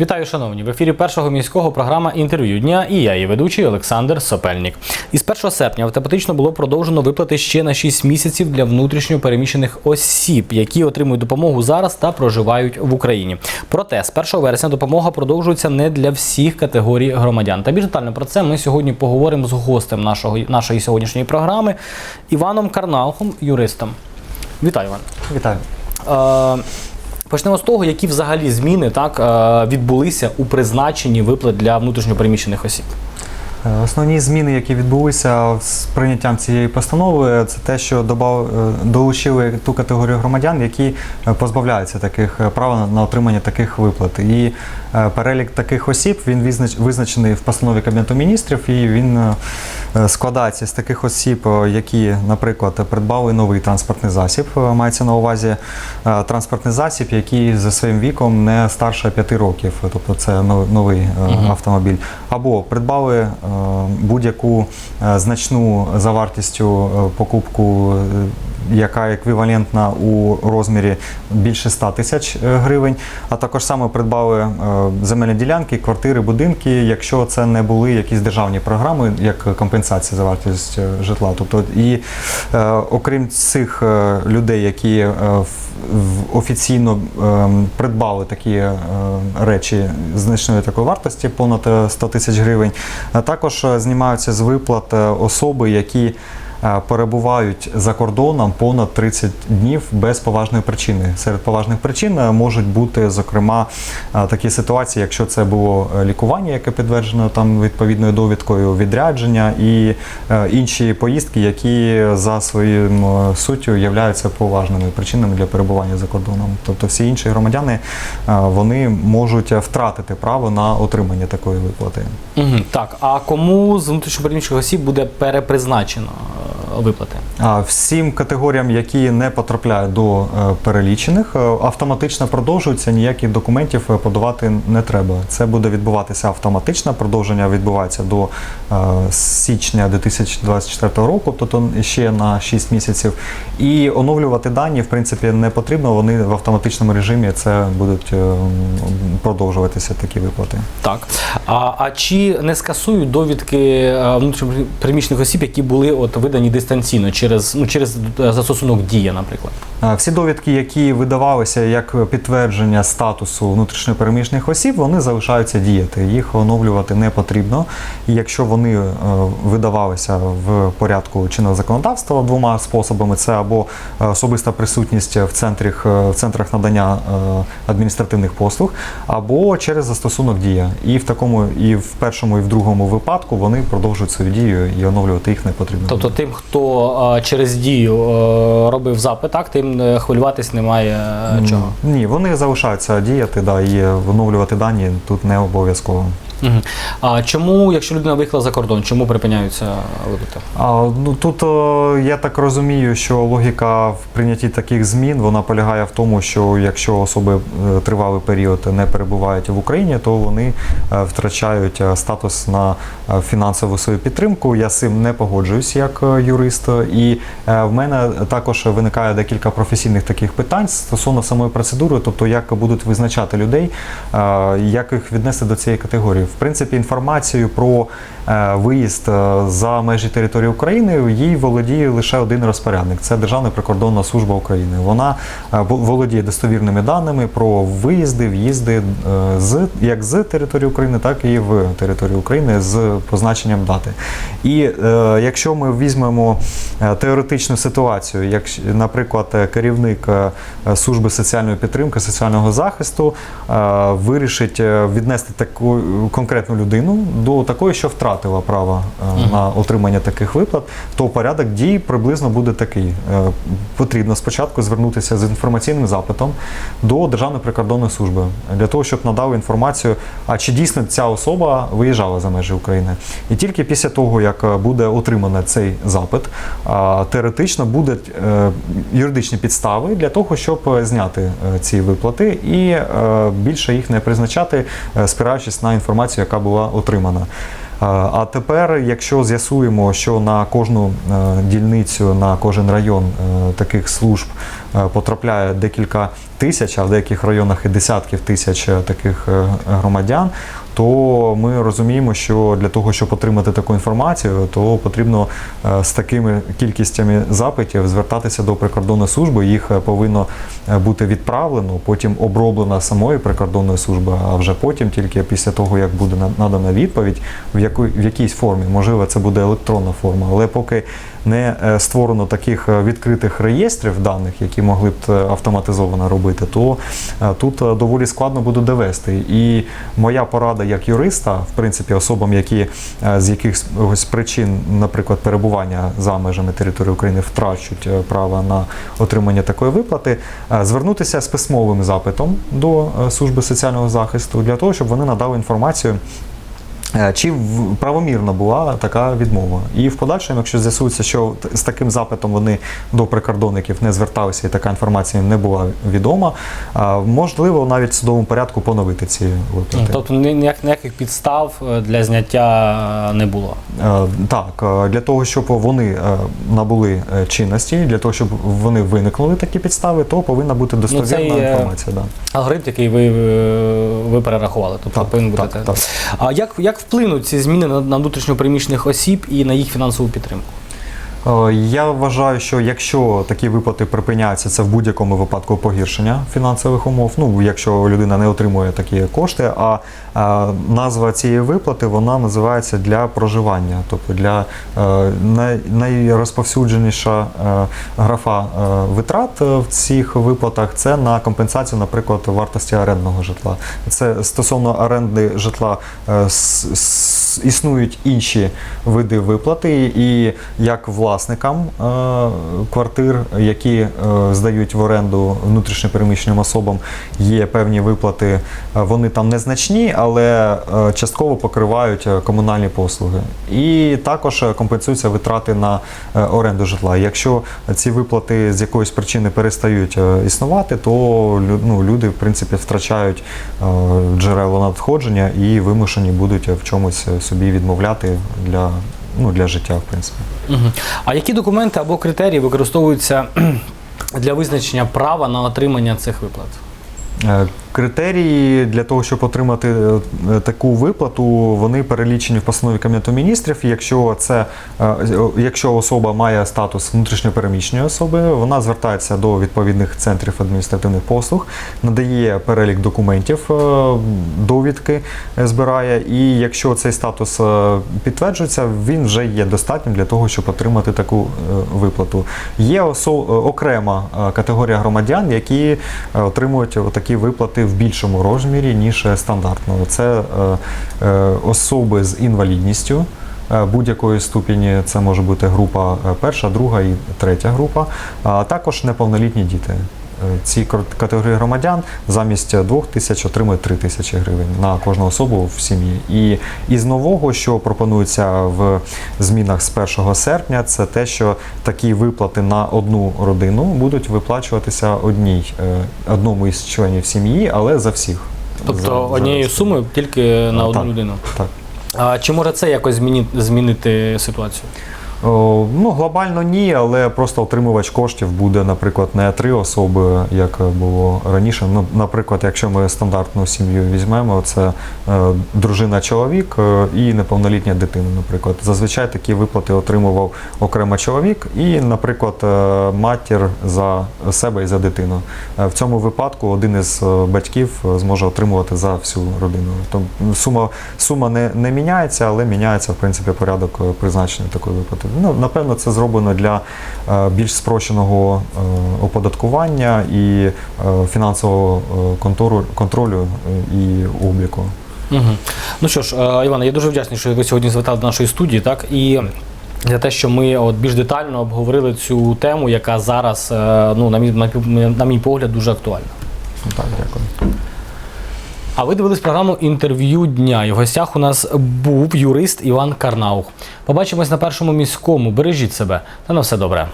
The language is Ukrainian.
Вітаю, шановні! В ефірі першого міського програма інтерв'ю дня і я, її ведучий Олександр Сопельник. Із 1 серпня автоматично було продовжено виплати ще на 6 місяців для внутрішньо переміщених осіб, які отримують допомогу зараз та проживають в Україні. Проте з 1 вересня допомога продовжується не для всіх категорій громадян. Та більш детально про це ми сьогодні поговоримо з гостем нашого нашої сьогоднішньої програми Іваном Карнаухом, юристом. Вітаю, Іван. Вітаю. Е, Почнемо з того, які взагалі зміни так е, відбулися у призначенні виплат для внутрішньопереміщених осіб. Е, Основні зміни, які відбулися з прийняттям цієї постанови, це те, що добав, е, долучили ту категорію громадян, які е, позбавляються таких права на- отримання таких виплат. І перелік таких осіб він визнач- визначений в постанові Кабінету міністрів, і він складається з таких осіб, які, наприклад, придбали новий транспортний засіб. Мається на увазі транспортний засіб, який за своїм віком не старше 5 років, тобто це нов- новий автомобіль. Або придбали будь-яку е, значну за вартістю е, покупку, е, яка еквівалентна у розмірі більше 100 тисяч е, гривень, а також саме придбали е, земельні ділянки, квартири, будинки, якщо це не були якісь державні програми, як компенсація за вартість е, житла. Тобто, і окрім цих людей, які офіційно придбали такі речі значної такої вартості, понад е, 100 тисяч гривень, а також знімаються з виплат особи, які перебувають за кордоном понад 30 днів без поважної причини. Серед поважних причин е, можуть бути, зокрема, е, такі ситуації, якщо це було е, лікування, яке підтверджено там відповідною довідкою, відрядження і е, інші поїздки, які за своїм е, суттю являються поважними причинами для перебування за кордоном. Тобто всі інші громадяни е, вони можуть е, втратити право на отримання такої виплати. Так, а кому з внутрішньопереміщених осіб буде перепризначено е, виплати? А всім категоріям, які не потрапляють до е, перелічених, е, автоматично продовжуються. Ніяких документів е, подавати не треба. Це буде відбуватися автоматично. Продовження відбувається до січня 2024 року, тобто ще на 6 місяців. І оновлювати дані, в принципі, не потрібно. Вони в автоматичному режимі це будуть продовжуватися такі виплати. Так. А, а чи не скасують довідки внутрішньопереміщених осіб, які були от видані дистанційно через ну через е, застосунок дія, наприклад? Всі довідки, які видавалися як підтвердження статусу внутрішньопереміщених осіб, вони залишаються діяти. Їх оновлювати не потрібно. І якщо вони е, видавалися в порядку чинного законодавства двома способами: це або е, особиста присутність в центрах, в центрах надання адміністративних послуг, або через застосунок дія. І в такому, і в першому, і в другому випадку вони продовжують свою дію і оновлювати їх не потрібно. Тобто тим, хто е, через дію е, робив запит, так, тим е, хвилюватись немає чого. Ні, вони залишаються діяти, да, і вновлювати дані тут не обов'язково. А чому, якщо людина виїхала за кордон, чому припиняються виплати? А, ну, тут е, я так розумію, що логіка в прийнятті таких змін вона полягає в тому, що якщо особи е, тривалий період не перебувають в Україні, то вони е, втрачають статус на фінансову свою підтримку. Я з цим не погоджуюсь як юрист. І в мене також виникає декілька професійних таких питань стосовно самої процедури, тобто як будуть визначати людей, як їх віднести до цієї категорії. В принципі, інформацію про е, виїзд е, за межі території України їй володіє лише один розпорядник. Це Державна прикордонна служба України. Вона е, володіє достовірними даними про виїзди, в'їзди з як з території України, так і в територію України з позначенням дати. І якщо ми візьмемо теоретичну ситуацію, як, наприклад, керівник служби соціальної підтримки, соціального захисту вирішить віднести таку конкретну людину до такої, що втратила право е, на отримання таких виплат, то порядок дій приблизно буде такий. Е, Потрібно спочатку звернутися з інформаційним запитом до Державної прикордонної служби для того, щоб надали інформацію, а чи дійсно ця особа виїжджала за межі України. І тільки після того, як е, буде отримано цей запит, теоретично будуть юридичні підстави для того, щоб зняти ці виплати і більше їх не призначати, спираючись на інформацію, яка була отримана. А тепер, якщо з'ясуємо, що на кожну е, дільницю, на кожен район е, таких служб е, потрапляє декілька тисяч, а в деяких районах і десятків тисяч е, таких е, громадян, то ми розуміємо, що для того, щоб отримати таку інформацію, то потрібно е, з такими кількістями запитів звертатися до прикордонної служби. Їх е, повинно е, бути відправлено, потім оброблено самої прикордонної служби, а вже потім, тільки після того, як буде надана відповідь, в, яку, в якійсь формі, можливо, це буде електронна форма, але поки не е, створено таких е, відкритих реєстрів даних, які могли б е, автоматизовано робити, то тут доволі складно буде довести. І моя порада як юриста, в принципі, особам, які з якихось причин, наприклад, перебування за межами території України втрачуть право на отримання такої виплати, звернутися з письмовим запитом до служби соціального захисту для того, щоб вони надали інформацію. Е, Чи правомірна була така відмова? І в подальшому, якщо з'ясується, що з таким запитом вони до прикордонників не зверталися і така інформація їм не була відома, можливо навіть в судовому порядку поновити ці виплати. Тобто ніяк- ніяких підстав е, для зняття е, не було. Е, Так, е, для того, щоб вони е, набули е, чинності, для того, щоб вони виникнули такі підстави, то повинна бути достовірна це є- інформація. Да. Алгоритм, який ви, е, ви перерахували. Тобто Так, повинен бути так, так. А як, як вплинуть ці зміни на, внутрішньопереміщених осіб і на їх фінансову підтримку? Е, Я вважаю, що якщо такі виплати припиняються, це в будь-якому випадку погіршення фінансових умов. Ну, якщо людина не отримує такі кошти, а, а назва цієї виплати вона називається для проживання, тобто для е, найрозповсюдженіша е, графа е, витрат е, в цих виплатах це на компенсацію, наприклад, вартості орендного житла. Це стосовно оренди житла е, існують інші види виплати, і як власникам е, квартир, які е, здають в оренду внутрішньопереміщеним особам, є певні виплати, е, вони там незначні, але частково покривають комунальні послуги. І також компенсуються витрати на оренду житла. Якщо ці виплати з якоїсь причини перестають існувати, то ну, люди в принципі втрачають джерела надходження і вимушені будуть в чомусь собі відмовляти для, ну, для життя, в принципі. Угу. А які документи або критерії використовуються для визначення права на отримання цих виплат? Критерії для того, щоб отримати е, е, таку виплату, вони перелічені в постанові Кабінету міністрів. Якщо це е, якщо особа має статус внутрішньопереміщеної особи, вона звертається до відповідних центрів адміністративних послуг, надає перелік документів, довідки збирає. І якщо цей статус підтверджується, він вже є достатнім для того, щоб отримати таку виплату. Є осо- е, окрема категорія громадян, які отримують такі виплати в більшому розмірі, ніж е, стандартно. Це е, е, особи з інвалідністю. Будь-якої ступені це може бути група перша, друга і третя група, а також неповнолітні діти. Е, Ці категорії громадян замість 2 тисяч отримують 3 тисячі гривень на кожну особу в сім'ї. І із нового, що пропонується в змінах з 1 серпня, це те, що такі виплати на одну родину будуть виплачуватися одній, е, одному із членів сім'ї, але за всіх. Тобто однією сумою тільки на одну Так. людину. Так. А чи може це якось змінити, змінити ситуацію? О, ну, глобально ні, але просто отримувач коштів буде, наприклад, не три особи, як було раніше. Ну, наприклад, якщо ми стандартну сім'ю візьмемо, це е, дружина чоловік е, і неповнолітня дитина, наприклад. Зазвичай такі виплати отримував окремо чоловік і, наприклад, е, матір за себе і за дитину. Е, в цьому випадку один із е, батьків е, зможе отримувати за всю родину. Тобто сума, сума не, не міняється, але міняється в принципі порядок е, призначення такої виплати. Ну, напевно, це зроблено для е, більш спрощеного е, оподаткування і е, фінансового контролю, і обліку. Угу. Ну що ж, Іване, я дуже вдячний, що ви сьогодні звертали до нашої студії, так і. За те, що ми от більш детально обговорили цю тему, яка зараз, ну, на мій, на, на мій погляд, дуже актуальна. Ну, Так, дякую. А ви дивились програму інтерв'ю дня. І в гостях у нас був юрист Іван Карнаух. Побачимось на першому міському. Бережіть себе та на все добре.